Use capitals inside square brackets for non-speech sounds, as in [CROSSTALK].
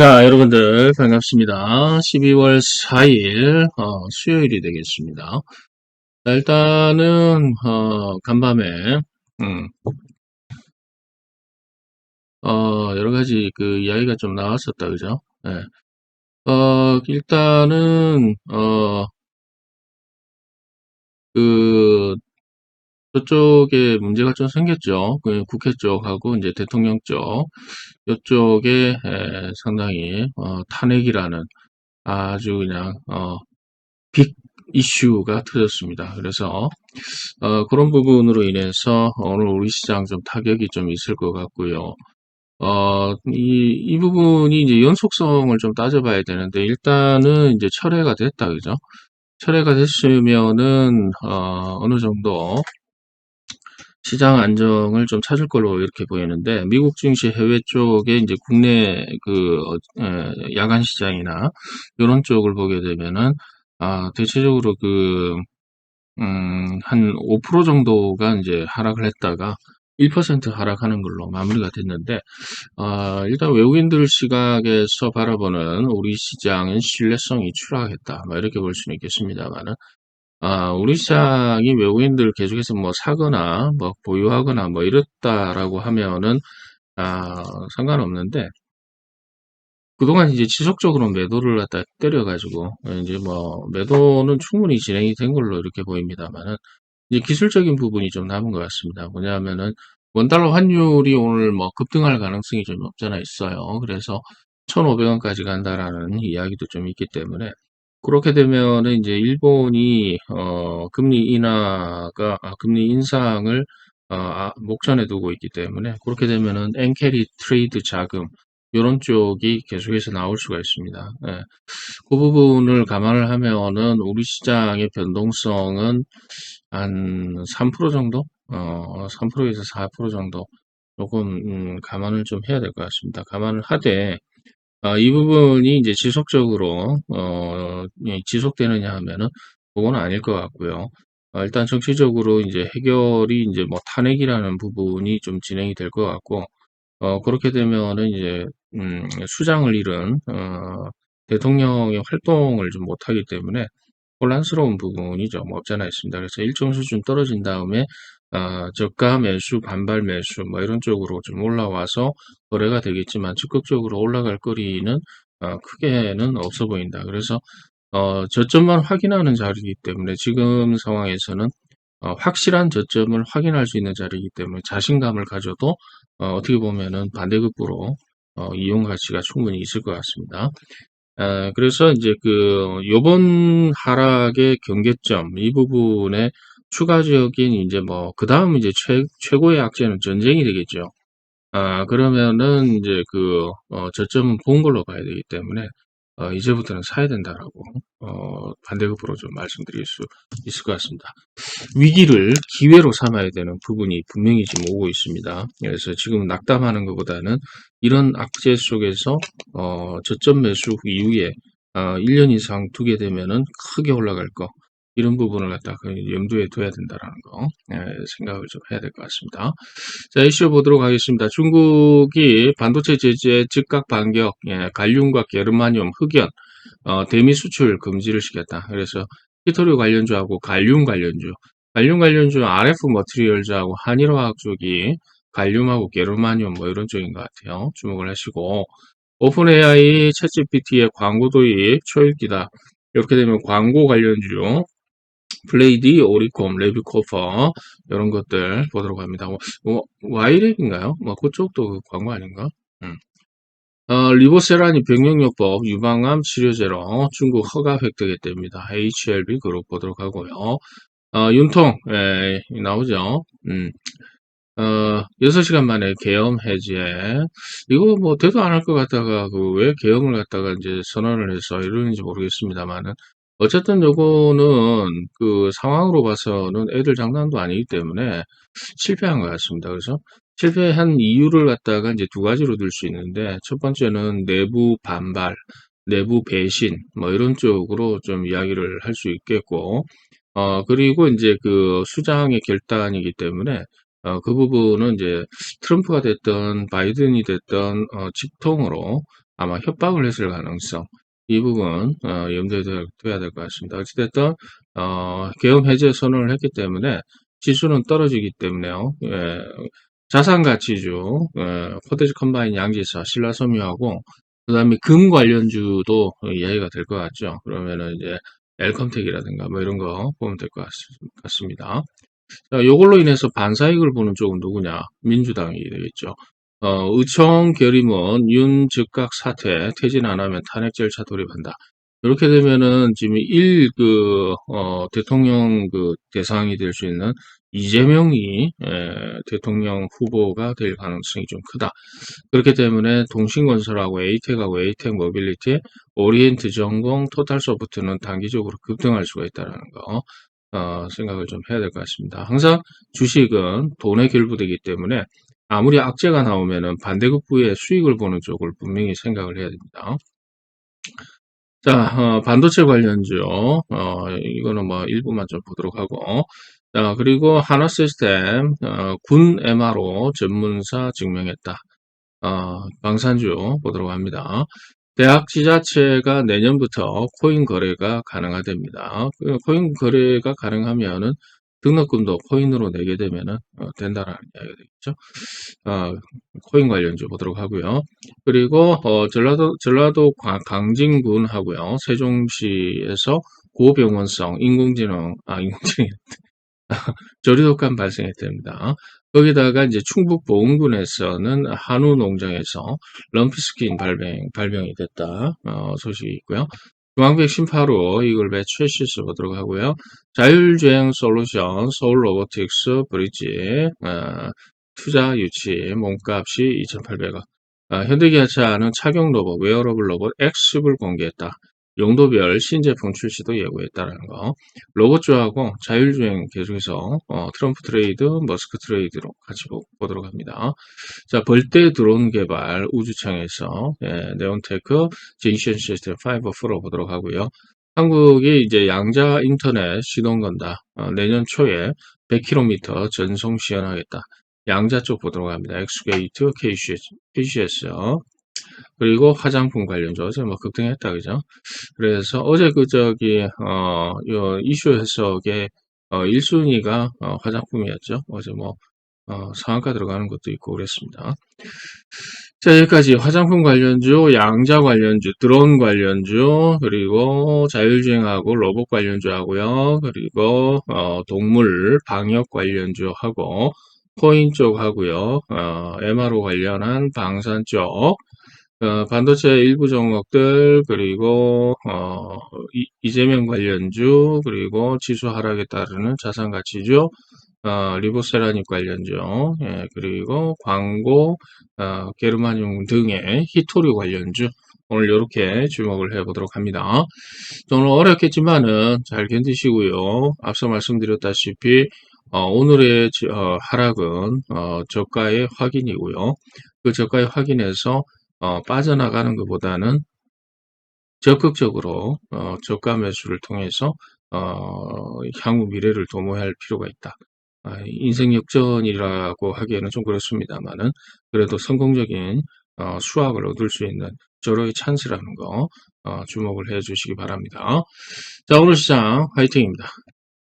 자, 여러분들 반갑습니다. 12월 4일 어, 수요일이 되겠습니다. 자, 일단은 어, 간밤에 음, 어, 여러 가지 그 이야기가 좀 나왔었다, 그죠? 네. 어, 일단은 어, 그 저쪽에 문제가 좀 생겼죠. 그 국회 쪽하고 이제 대통령 쪽 이쪽에 에, 상당히 어, 탄핵이라는 아주 그냥 어, 빅 이슈가 터졌습니다. 그래서 어, 그런 부분으로 인해서 오늘 우리 시장 좀 타격이 좀 있을 것 같고요. 어, 이, 이 부분이 이제 연속성을 좀 따져봐야 되는데 일단은 이제 철회가 됐다, 그죠? 철회가 됐으면은 어, 어느 정도 시장 안정을 좀 찾을 걸로 이렇게 보이는데 미국 증시 해외 쪽에 이제 국내 그 어, 에, 야간 시장이나 이런 쪽을 보게 되면은 아 대체적으로 그 음, 한 5% 정도가 이제 하락을 했다가 1% 하락하는 걸로 마무리가 됐는데 어, 일단 외국인들 시각에서 바라보는 우리 시장은 신뢰성이 추락했다. 뭐 이렇게 볼 수는 있겠습니다만은 아, 우리 시장이 외국인들 계속해서 뭐 사거나 뭐 보유하거나 뭐 이렇다라고 하면은 아, 상관없는데 그동안 이제 지속적으로 매도를 갖다 때려가지고 이제 뭐 매도는 충분히 진행이 된 걸로 이렇게 보입니다만은 이제 기술적인 부분이 좀 남은 것 같습니다. 뭐냐면은 원달러 환율이 오늘 뭐 급등할 가능성이 좀 없잖아 있어요. 그래서 1,500원까지 간다라는 이야기도 좀 있기 때문에 그렇게 되면은 이제 일본이 어 금리 인하가 아, 금리 인상을 어, 아, 목전에 두고 있기 때문에 그렇게 되면은 엔캐리 트레이드 자금 이런 쪽이 계속해서 나올 수가 있습니다. 예. 그 부분을 감안을 하면은 우리 시장의 변동성은 한 3% 정도, 어, 3%에서 4% 정도 조금 음, 감안을 좀 해야 될 것 같습니다. 감안을 하되 아, 이 부분이 이제 지속적으로 어, 예, 지속되느냐 하면은 그건 아닐 것 같고요. 어, 일단 정치적으로 이제 해결이 이제 뭐 탄핵이라는 부분이 좀 진행이 될 것 같고 어, 그렇게 되면은 이제 음, 수장을 잃은 어, 대통령의 활동을 좀 못하기 때문에 혼란스러운 부분이 좀 없지 않아 있습니다. 그래서 일정 수준 떨어진 다음에 어, 저가 매수, 반발 매수 뭐 이런 쪽으로 좀 올라와서 거래가 되겠지만 적극적으로 올라갈 거리는 어, 크게는 없어 보인다. 그래서 어, 저점만 확인하는 자리이기 때문에 지금 상황에서는 어, 확실한 저점을 확인할 수 있는 자리이기 때문에 자신감을 가져도 어, 떻게 보면은 반대급부로 어, 이용 가치가 충분히 있을 것 같습니다. 에, 그래서 이제 그 요번 하락의 경계점 이 부분에 추가적인 이제 뭐 그 다음 이제 최, 최고의 악재는 전쟁이 되겠죠. 아, 그러면은 이제 그 어, 저점은 본 걸로 봐야 되기 때문에 어, 이제부터는 사야 된다라고 어, 반대급부로 좀 말씀드릴 수 있을 것 같습니다. 위기를 기회로 삼아야 되는 부분이 분명히 지금 오고 있습니다. 그래서 지금 낙담하는 것보다는 이런 악재 속에서 어, 저점 매수 이후에 어, 1년 이상 두게 되면은 크게 올라갈 거 이런 부분을 갖다 가 염두에 둬야 된다라는 거 예, 생각을 좀 해야 될 것 같습니다. 자 이슈 보도록 하겠습니다. 중국이 반도체 제재 즉각 반격, 예, 갈륨과 게르마늄 흑연, 어, 대미 수출 금지를 시켰다. 그래서 히토류 관련주하고 갈륨 관련주, 갈륨 관련주 RF 머티리얼즈하고 한일화학 쪽이 갈륨하고 게르마늄 뭐 이런 쪽인 것 같아요. 주목을 하시고 오픈 AI, 챗GPT의 광고 도입 초읽기다. 이렇게 되면 광고 관련주 블레이디, 오리콤, 레비코퍼 이런 것들 보도록 합니다. 뭐, 뭐 와이렉인가요? 뭐 그쪽도 그 광고 아닌가? 음. 어, 리보세라니 병력요법 유방암 치료제로 중국 허가 획득했답니다. HLB 그룹 보도록 하고요. 어, 윤통 에, 나오죠. 음. 어, 6시간 만에 계엄 해제. 이거 뭐, 대도 안 할 것 같다가, 그, 왜 계엄을 갖다가 이제 선언을 해서 이러는지 모르겠습니다만은, 어쨌든 요거는 그 상황으로 봐서는 애들 장난도 아니기 때문에 실패한 것 같습니다. 그래서 실패한 이유를 갖다가 이제 두 가지로 들 수 있는데 첫 번째는 내부 반발, 내부 배신 뭐 이런 쪽으로 좀 이야기를 할 수 있겠고 어 그리고 이제 그 수장의 결단이기 때문에 어, 그 부분은 이제 트럼프가 됐던 바이든이 됐던 어, 직통으로 아마 협박을 했을 가능성 이 부분 어, 염두에 둬- 둬야 될 것 같습니다. 어찌됐든 어, 계엄 해제 선언을 했기 때문에 지수는 떨어지기 때문에요. 예, 자산 가치주, 예, 코테지 컴바인 양지사, 신라섬유하고 그 다음에 금 관련주도 이해가 될 것 같죠. 그러면은 이제 엘컴텍이라든가 뭐 이런 거 보면 될 것 같습니다. 자, 요걸로 인해서 반사익을 보는 쪽은 누구냐? 민주당이 되겠죠. 어, 의총 결의문 윤 즉각 사퇴 퇴진 안 하면 탄핵 절차 돌입한다. 이렇게 되면은 지금 1, 그, 어, 대통령 그 대상이 될 수 있는 이재명이 에, 대통령 후보가 될 가능성이 좀 크다. 그렇기 때문에 동신건설하고 에이텍하고 에이텍 모빌리티, 오리엔트 전공, 토탈 소프트는 단기적으로 급등할 수가 있다는 거 어, 생각을 좀 해야 될 것 같습니다. 항상 주식은 돈에 결부되기 때문에 아무리 악재가 나오면은 반대급부의 수익을 보는 쪽을 분명히 생각을 해야 됩니다. 자, 어, 반도체 관련주, 어, 이거는 뭐 일부만 좀 보도록 하고, 자, 그리고 하나 시스템, 어, 군 MRO 전문사 증명했다. 어, 방산주 보도록 합니다. 대학 지자체가 내년부터 코인 거래가 가능하답니다. 그 코인 거래가 가능하면은 등록금도 코인으로 내게 되면은 어, 된다라는 이야기가 되겠죠. 어, 코인 관련주 보도록 하고요. 그리고 어, 전라도 전라도 강- 강진군 하고요. 세종시에서 고병원성 인공지능 아 인공지능 [LAUGHS] 저리독감 발생했답니다. 거기다가 이제 충북 보은군에서는 한우 농장에서 럼피스킨 발병, 발병이 됐다. 어, 소식이 있고요. 중앙백 심파로 이걸 배추에 실수 보도록 하고요. 자율주행 솔루션, 서울 로보틱스, 브릿지, 어, 투자 유치, 몸값이 2,800원. 어, 현대기아차는 착용 로봇, 웨어러블 로봇 X를 공개했다. 용도별 신제품 출시도 예고했다라는 거. 로봇주하고 자율주행 계속해서 어, 트럼프 트레이드, 머스크 트레이드로 같이 보, 도록 합니다. 자, 벌떼 드론 개발 우주창에서 예, 네온테크 제이션 시스템 5 프로 보도록 하고요. 한국이 이제 양자 인터넷 시동 건다. 어, 내년 초에 100km 전송 시연하겠다. 양자 쪽 보도록 합니다. 엑스게이트, KCS, KCS 그리고 화장품 관련주 어제 뭐 급등했다 그죠? 그래서 어제 그 저기 어요 이슈 해석의 어 1순위가 어 화장품이었죠. 어제 뭐 어, 상한가 들어가는 것도 있고 그랬습니다. 자, 여기까지 화장품 관련주, 양자 관련주, 드론 관련주, 그리고 자율주행하고 로봇 관련주 하고요. 그리고 어, 동물 방역 관련주 하고 코인 쪽 하고요. 어, MRO 관련한 방산 쪽, 어, 반도체 일부 종목들, 그리고, 어, 이, 재명 관련주, 그리고 지수 하락에 따르는 자산 가치주, 어, 리보세라닉 관련주, 예, 그리고 광고, 어, 게르마늄 등의 히토류 관련주, 오늘 이렇게 주목을 해 보도록 합니다. 오늘 어렵겠지만은 잘 견디시고요. 앞서 말씀드렸다시피, 어, 오늘의 지- 어, 하락은 어, 저가의 확인이고요. 그 저가의 확인에서 어, 빠져나가는 것보다는 적극적으로 어, 저가 매수를 통해서 어, 향후 미래를 도모할 필요가 있다. 아, 인생 역전이라고 하기에는 좀 그렇습니다만은 그래도 성공적인 어, 수확을 얻을 수 있는 저로의 찬스라는 거 어, 주목을 해 주시기 바랍니다. 자 오늘 시장 화이팅입니다.